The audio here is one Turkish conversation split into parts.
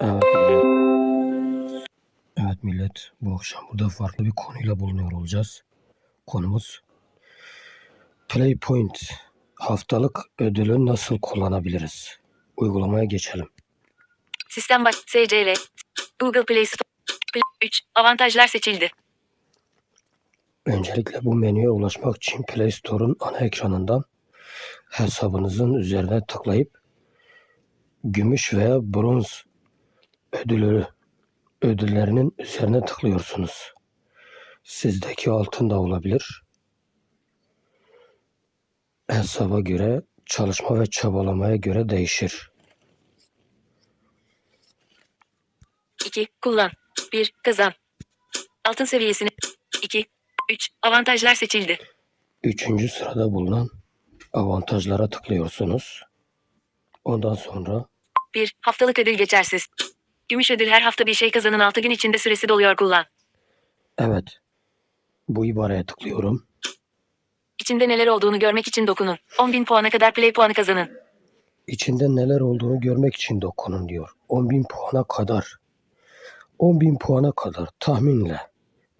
Evet millet. Evet millet. Bu akşam burada farklı bir konuyla bulunuyor olacağız. Konumuz PlayPoint haftalık ödülü nasıl kullanabiliriz? Uygulamaya geçelim. Sistem baş SCL. Google Play Store. Play 3. Avantajlar seçildi. Öncelikle bu menüye ulaşmak için Play Store'un ana ekranından hesabınızın üzerine tıklayıp gümüş veya bronz ödülü ödüllerinin üzerine tıklıyorsunuz. Sizdeki altın da olabilir. Hesaba göre, çalışma ve çabalamaya göre değişir. 2. Kullan. 1. Kazan. Altın seviyesini. 2. 3. Avantajlar seçildi. Üçüncü sırada bulunan avantajlara tıklıyorsunuz. Ondan sonra 1. Haftalık ödül geçersiz. Gümüş ödül her hafta bir şey kazanın 6 gün içinde süresi doluyor kullan. evet bu ibareye tıklıyorum. İçinde neler olduğunu görmek için dokunun. 10.000 puana kadar play puanı kazanın. İçinde neler olduğunu görmek için dokunun diyor. 10.000 puana kadar. 10.000 puana kadar tahminle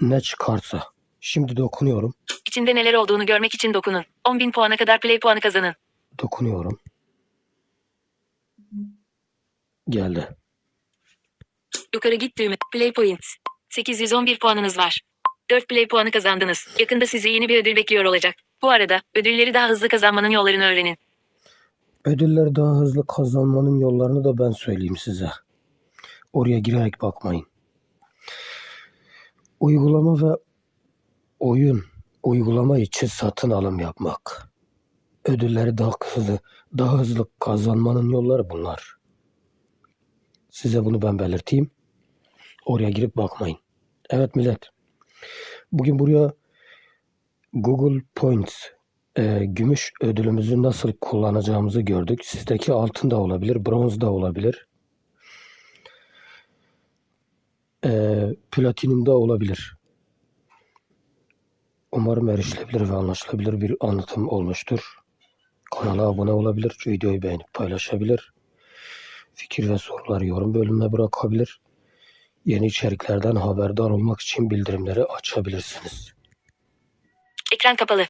ne çıkarsa. Şimdi dokunuyorum. İçinde neler olduğunu görmek için dokunun. 10.000 puana kadar play puanı kazanın. Dokunuyorum. Geldi. Yukarı git düğme. Play points. 811 puanınız var. 4 play puanı kazandınız. Yakında sizi yeni bir ödül bekliyor olacak. Bu arada ödülleri daha hızlı kazanmanın yollarını öğrenin. Ödülleri daha hızlı kazanmanın yollarını da ben söyleyeyim size. Oraya girerek bakmayın. Uygulama ve oyun uygulama için satın alım yapmak. Ödülleri daha hızlı, daha hızlı kazanmanın yolları bunlar. Size bunu ben belirteyim. Oraya girip bakmayın. Evet millet. Bugün buraya Google Points e, gümüş ödülümüzü nasıl kullanacağımızı gördük. Sizdeki altın da olabilir, bronz da olabilir. E, platinum da olabilir. Umarım erişilebilir ve anlaşılabilir bir anlatım olmuştur. Kanala abone olabilir, videoyu beğenip paylaşabilir. Fikir ve soruları yorum bölümüne bırakabilir. Yeni içeriklerden haberdar olmak için bildirimleri açabilirsiniz. Ekran kapalı.